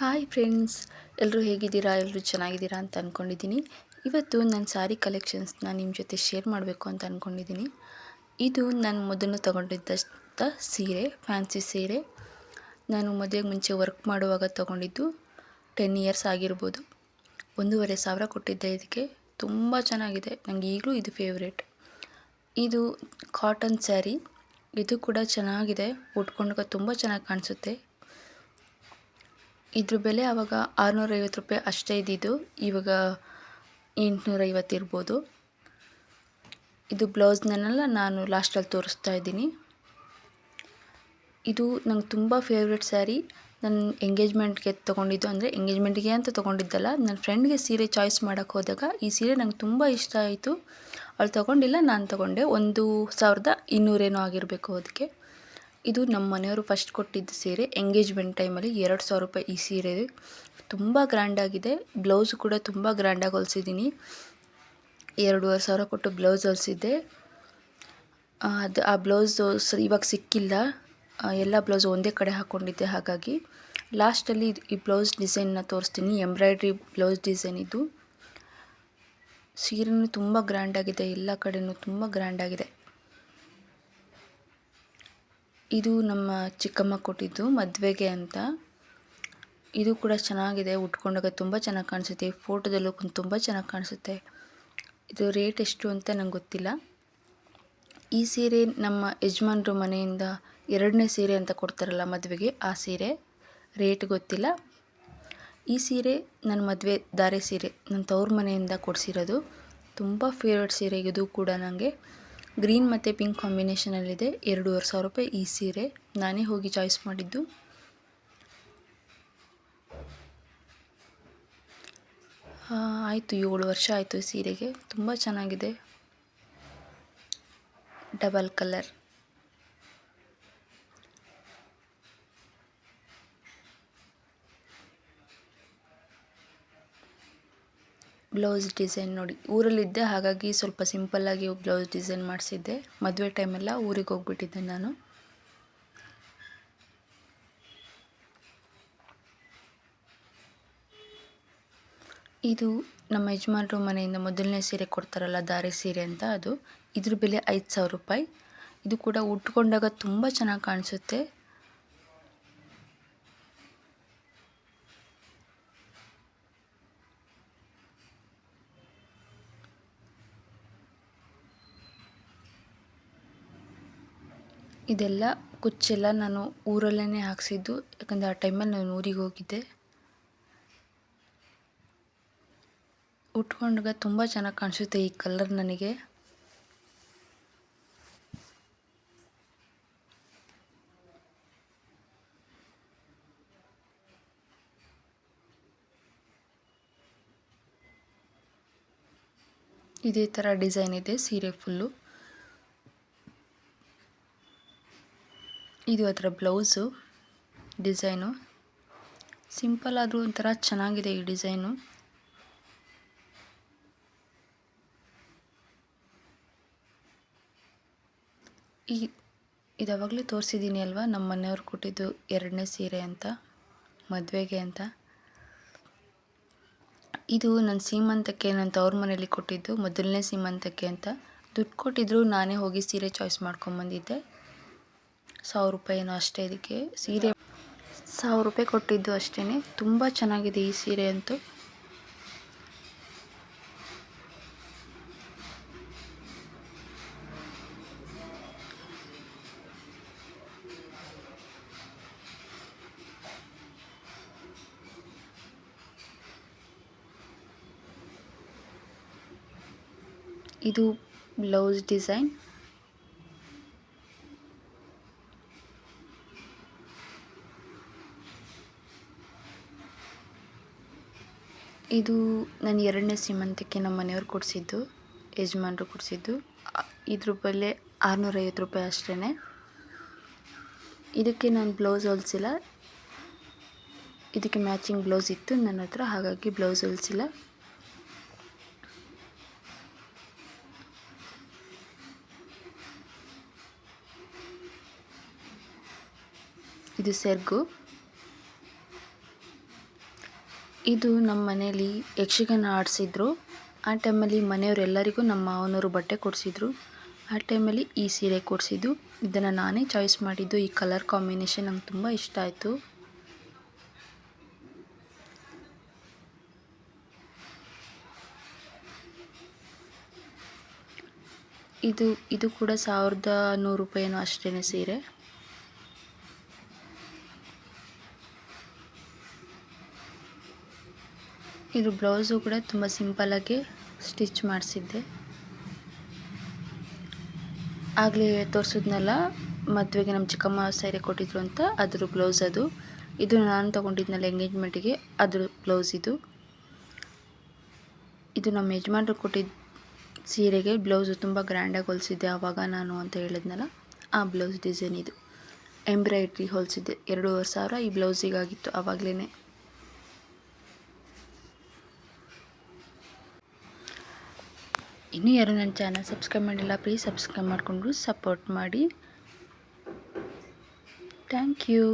Hi friends ಎಲ್ಲರೂ ಹೇಗಿದ್ದೀರಾ? ಎಲ್ಲರೂ ಚೆನ್ನಾಗಿದ್ದೀರಾ ಅಂತ ಅಂದ್ಕೊಂಡಿದ್ದೀನಿ ಇವತ್ತು ನನ್ನ ಸ್ಯಾರಿ ಕಲೆಕ್ಷನ್ಸ್ನ ನಿಮ್ಮ ಜೊತೆ ಶೇರ್ ಮಾಡಬೇಕು ಅಂತ ಅಂದ್ಕೊಂಡಿದ್ದೀನಿ ಇದು ನಾನು ಮೊದಲು ತೊಗೊಂಡಿದ್ದಂಥ ಸೀರೆ ಫ್ಯಾನ್ಸಿ ಸೀರೆ. ನಾನು ಮದುವೆಗೆ ಮುಂಚೆ ವರ್ಕ್ ಮಾಡುವಾಗ ತೊಗೊಂಡಿದ್ದು ಟೆನ್ ಇಯರ್ಸ್ ಆಗಿರ್ಬೋದು. ಒಂದೂವರೆ ಸಾವಿರ ಕೊಟ್ಟಿದ್ದೆ ಇದಕ್ಕೆ. ತುಂಬ ಚೆನ್ನಾಗಿದೆ. ನನಗೆ ಈಗಲೂ ಇದು ಫೇವ್ರೇಟ್ ಇದು ಕಾಟನ್ ಸ್ಯಾರಿ ಇದು ಕೂಡ ಚೆನ್ನಾಗಿದೆ. ಉಟ್ಕೊಂಡಾಗ ತುಂಬ ಚೆನ್ನಾಗಿ ಕಾಣಿಸುತ್ತೆ. ಇದ್ರ ಬೆಲೆ ಆವಾಗ ಆರುನೂರೈವತ್ತು ರೂಪಾಯಿ ಅಷ್ಟೇ ಇದ್ದಿದ್ದು. ಇವಾಗ ಎಂಟುನೂರೈವತ್ತು ಇರ್ಬೋದು. ಇದು ಬ್ಲೌಸ್ನೆಲ್ಲ ನಾನು ಲಾಸ್ಟಲ್ಲಿ ತೋರಿಸ್ತಾ ಇದ್ದೀನಿ. ಇದು ನಂಗೆ ತುಂಬ ಫೇವ್ರೆಟ್ ಸ್ಯಾರಿ ನನ್ನ ಎಂಗೇಜ್ಮೆಂಟ್ಗೆ ತೊಗೊಂಡಿದ್ದು ಅಂದರೆ ಎಂಗೇಜ್ಮೆಂಟ್ಗೆ ಅಂತ ತೊಗೊಂಡಿದ್ದಲ್ಲ. ನನ್ನ ಫ್ರೆಂಡ್ಗೆ ಸೀರೆ ಚಾಯ್ಸ್ ಮಾಡೋಕ್ಕೆ ಹೋದಾಗ ಈ ಸೀರೆ ನಂಗೆ ತುಂಬ ಇಷ್ಟ ಆಯಿತು. ಅವಳು ತೊಗೊಂಡಿಲ್ಲ, ನಾನು ತೊಗೊಂಡೆ. ಒಂದು ಸಾವಿರದ ಇನ್ನೂರೇನೋ ಆಗಿರಬೇಕು ಅದಕ್ಕೆ. ಇದು ನಮ್ಮ ಮನೆಯವರು ಫಸ್ಟ್ ಕೊಟ್ಟಿದ್ದ ಸೀರೆ. ಎಂಗೇಜ್ಮೆಂಟ್ ಟೈಮಲ್ಲಿ ಎರಡು ಸಾವಿರ ರೂಪಾಯಿ ಈ ಸೀರೆ ತುಂಬ ಗ್ರ್ಯಾಂಡಾಗಿದೆ ಬ್ಲೌಸ್ ಕೂಡ ತುಂಬ ಗ್ರ್ಯಾಂಡಾಗಿ ಹೊಲಿಸಿದ್ದೀನಿ ಎರಡೂವರೆ ಸಾವಿರ ಕೊಟ್ಟು ಬ್ಲೌಸ್ ಹೊಲಿಸಿದ್ದೆ. ಅದು, ಆ ಬ್ಲೌಸ್ ಇವಾಗ ಸಿಕ್ಕಿಲ್ಲ. ಎಲ್ಲ ಬ್ಲೌಸ್ ಒಂದೇ ಕಡೆ ಹಾಕ್ಕೊಂಡಿದ್ದೆ ಹಾಗಾಗಿ. ಲಾಸ್ಟಲ್ಲಿ ಈ ಬ್ಲೌಸ್ ಡಿಸೈನ್ನ ತೋರಿಸ್ತೀನಿ. ಎಂಬ್ರಾಯ್ಡ್ರಿ ಬ್ಲೌಸ್ ಡಿಸೈನ್ ಇದು. ಸೀರೆನೂ ತುಂಬ ಗ್ರ್ಯಾಂಡಾಗಿದೆ ಎಲ್ಲ ಕಡೆಯೂ ತುಂಬ ಗ್ರ್ಯಾಂಡಾಗಿದೆ ಇದು ನಮ್ಮ ಚಿಕ್ಕಮ್ಮ ಕೊಟ್ಟಿದ್ದು, ಮದುವೆಗೆ ಅಂತ. ಇದು ಕೂಡ ಚೆನ್ನಾಗಿದೆ, ಉಟ್ಕೊಂಡಾಗ ತುಂಬ ಚೆನ್ನಾಗಿ ಕಾಣಿಸುತ್ತೆ. ಫೋಟೋದಲ್ಲೂ ತುಂಬ ಚೆನ್ನಾಗಿ ಕಾಣಿಸುತ್ತೆ. ಇದು ರೇಟ್ ಎಷ್ಟು ಅಂತ ನಂಗೆ ಗೊತ್ತಿಲ್ಲ. ಈ ಸೀರೆ ನಮ್ಮ ಯಜಮಾನ್ರು ಮನೆಯಿಂದ ಎರಡನೇ ಸೀರೆ ಅಂತ ಕೊಡ್ತಾರಲ್ಲ ಮದುವೆಗೆ, ಆ ಸೀರೆ. ರೇಟ್ ಗೊತ್ತಿಲ್ಲ. ಈ ಸೀರೆ ನನ್ನ ಮದುವೆ ದಾರೆ ಸೀರೆ ನನ್ನ ತವ್ರ ಮನೆಯಿಂದ ಕೊಡಿಸಿರೋದು. ತುಂಬ ಫೇವ್ರೆಟ್ ಸೀರೆ ಇದು ಕೂಡ ನನಗೆ ಗ್ರೀನ್ ಮತ್ತು ಪಿಂಕ್ ಕಾಂಬಿನೇಷನಲ್ಲಿದೆ. ಎರಡೂವರೆ ಸಾವಿರ ರೂಪಾಯಿ ಈ ಸೀರೆ. ನಾನೇ ಹೋಗಿ ಚಾಯ್ಸ್ ಮಾಡಿದ್ದು. ಆಯಿತು, ಏಳು ವರ್ಷ ಆಯಿತು ಸೀರೆಗೆ. ತುಂಬ ಚೆನ್ನಾಗಿದೆ. Double colour. ಬ್ಲೌಸ್ ಡಿಸೈನ್ ನೋಡಿ, ಊರಲ್ಲಿದ್ದೆ, ಹಾಗಾಗಿ ಸ್ವಲ್ಪ ಸಿಂಪಲ್ಲಾಗಿ ಬ್ಲೌಸ್ ಡಿಸೈನ್ ಮಾಡಿಸಿದ್ದೆ. ಮದುವೆ ಟೈಮೆಲ್ಲ ಊರಿಗೆ ಹೋಗ್ಬಿಟ್ಟಿದ್ದೆ ನಾನು. ಇದು ನಮ್ಮ ಯಜಮಾನ್ರು ಮನೆಯಿಂದ ಮೊದಲನೇ ಸೀರೆ ಕೊಡ್ತಾರಲ್ಲ, ದಾರಿ ಸೀರೆ ಅಂತ ಅದು. ಇದ್ರ ಬೆಲೆ ಐದು ಸಾವಿರ ರೂಪಾಯಿ. ಇದು ಕೂಡ ಉಟ್ಕೊಂಡಾಗ ತುಂಬ ಚೆನ್ನಾಗಿ ಕಾಣಿಸುತ್ತೆ. ಇದೆಲ್ಲ ಕುಚ್ಚೆಲ್ಲ ನಾನು ಊರಲ್ಲೇ ಹಾಕ್ಸಿದ್ದು. ಯಾಕಂದರೆ ಆ ಟೈಮಲ್ಲಿ ನಾನು ಊರಿಗೆ ಹೋಗಿದ್ದೆ. ಉಟ್ಕೊಂಡಾಗ ತುಂಬ ಚೆನ್ನಾಗಿ ಕಾಣಿಸುತ್ತೆ ಈ ಕಲರ್ ನನಗೆ. ಇದೇ ಥರ ಡಿಸೈನ್ ಇದೆ, ಸೀರೆ ಫುಲ್ಲು. ಇದು ಅದರ ಬ್ಲೌಸು, ಡಿಸೈನು. ಸಿಂಪಲ್ ಆದರೂ ಒಂಥರ ಚೆನ್ನಾಗಿದೆ ಈ ಡಿಸೈನು. ಈ, ಇದಾವಾಗಲೇ ತೋರಿಸಿದ್ದೀನಿ ಅಲ್ವಾ? ನಮ್ಮ ಮನೆಯವ್ರು ಕೊಟ್ಟಿದ್ದು ಎರಡನೇ ಸೀರೆ ಅಂತ, ಮದುವೆಗೆ ಅಂತ. ಇದು ನನ್ನ ಸೀಮಂತಕ್ಕೆ ನನ್ನ ತವ್ರ ಮನೇಲಿ ಕೊಟ್ಟಿದ್ದು ಮೊದಲನೇ ಸೀಮಂತಕ್ಕೆ ಅಂತ. ದುಡ್ಡು ಕೊಟ್ಟಿದ್ರು ನಾನೇ ಹೋಗಿ ಸೀರೆ ಚಾಯ್ಸ್ ಮಾಡ್ಕೊಂಬಂದಿದ್ದೆ. ಸಾವಿರ ರೂಪಾಯಿ ಏನೋ ಅಷ್ಟೇ ಇದಕ್ಕೆ. ಸೀರೆ ಸಾವಿರ ರೂಪಾಯಿ ಕೊಟ್ಟಿದ್ದು ಅಷ್ಟೇ ತುಂಬ ಚೆನ್ನಾಗಿದೆ ಈ ಸೀರೆ ಅಂತೂ. ಇದು ಬ್ಲೌಸ್ ಡಿಸೈನ್. ಇದು ನನ್ನ ಎರಡನೇ ಸೀಮಂತಕ್ಕೆ ನಮ್ಮ ಮನೆಯವ್ರು ಕೊಡಿಸಿದ್ದು, ಯಜಮಾನ್ರು ಕೊಡಿಸಿದ್ದು. ಇದ್ರ ಬೆಲೆ ಆರುನೂರೈವತ್ತು ರೂಪಾಯಿ ಅಷ್ಟೇ ಇದಕ್ಕೆ ನಾನು ಬ್ಲೌಸ್ ಹೊಲಿಸಿಲ್ಲ. ಇದಕ್ಕೆ ಮ್ಯಾಚಿಂಗ್ ಬ್ಲೌಸ್ ಇತ್ತು ನನ್ನ ಹತ್ರ, ಹಾಗಾಗಿ ಬ್ಲೌಸ್ ಹೊಲಿಸಿಲ್ಲ. ಇದು ಸೆರ್ಗು. ಇದು ನಮ್ಮ ಮನೇಲಿ ಯಕ್ಷಗಾನ ಆಡಿಸಿದ್ರು. ಆ ಟೈಮಲ್ಲಿ ಮನೆಯವರೆಲ್ಲರಿಗೂ ನಮ್ಮ ಮಾವನವರು ಬಟ್ಟೆ ಕೊಡಿಸಿದ್ರು. ಆ ಟೈಮಲ್ಲಿ ಈ ಸೀರೆ ಕೊಡಿಸಿದ್ದು. ಇದನ್ನು ನಾನೇ ಚಾಯ್ಸ್ ಮಾಡಿದ್ದು. ಈ ಕಲರ್ ಕಾಂಬಿನೇಷನ್ ನಂಗೆ ತುಂಬ ಇಷ್ಟ ಆಯಿತು. ಇದು ಇದು ಕೂಡ ಸಾವಿರದ ನೂರು ರೂಪಾಯಿನೂ ಅಷ್ಟೇ ಸೀರೆ. ಇದು ಬ್ಲೌಸು ಕೂಡ ತುಂಬ ಸಿಂಪಲಾಗಿ ಸ್ಟಿಚ್ ಮಾಡಿಸಿದ್ದೆ. ಆಗಲೇ ತೋರಿಸಿದ್ನಲ್ಲ, ಮದುವೆಗೆ ನಮ್ಮ ಚಿಕ್ಕಮ್ಮ ಸೀರೆ ಕೊಟ್ಟಿದ್ರು ಅಂತ ಅದ್ರ ಬ್ಲೌಸ್ ಅದು. ಇದು ನಾನು ತೊಗೊಂಡಿದ್ನಲ್ಲ ಎಂಗೇಜ್ಮೆಂಟಿಗೆ ಅದ್ರ ಬ್ಲೌಸ್ ಇದು. ಇದು ನಮ್ಮ ಯಜಮಾನ್ರು ಕೊಟ್ಟಿದ್ದ ಸೀರೆಗೆ ಬ್ಲೌಸು ತುಂಬ ಗ್ರ್ಯಾಂಡಾಗಿ ಹೊಲಿಸಿದ್ದೆ ಆವಾಗ ನಾನು ಅಂತ ಹೇಳಿದ್ನಲ್ಲ, ಆ ಬ್ಲೌಸ್ ಡಿಸೈನ್ ಇದು. ಎಂಬ್ರಾಯ್ಡ್ರಿ ಹೊಲಿಸಿದ್ದೆ. ಎರಡೂವರೆ ಸಾವಿರ ಈ ಬ್ಲೌಸಿಗಾಗಿತ್ತು ಆವಾಗಲೇ ಇನ್ನೂ ಯಾರು ನನ್ನ ಚಾನಲ್ ಸಬ್ಸ್ಕ್ರೈಬ್ ಮಾಡಿಲ್ಲ ಪ್ಲೀಸ್ ಸಬ್ಸ್ಕ್ರೈಬ್ ಮಾಡಿಕೊಂಡು ಸಪೋರ್ಟ್ ಮಾಡಿ. Thank you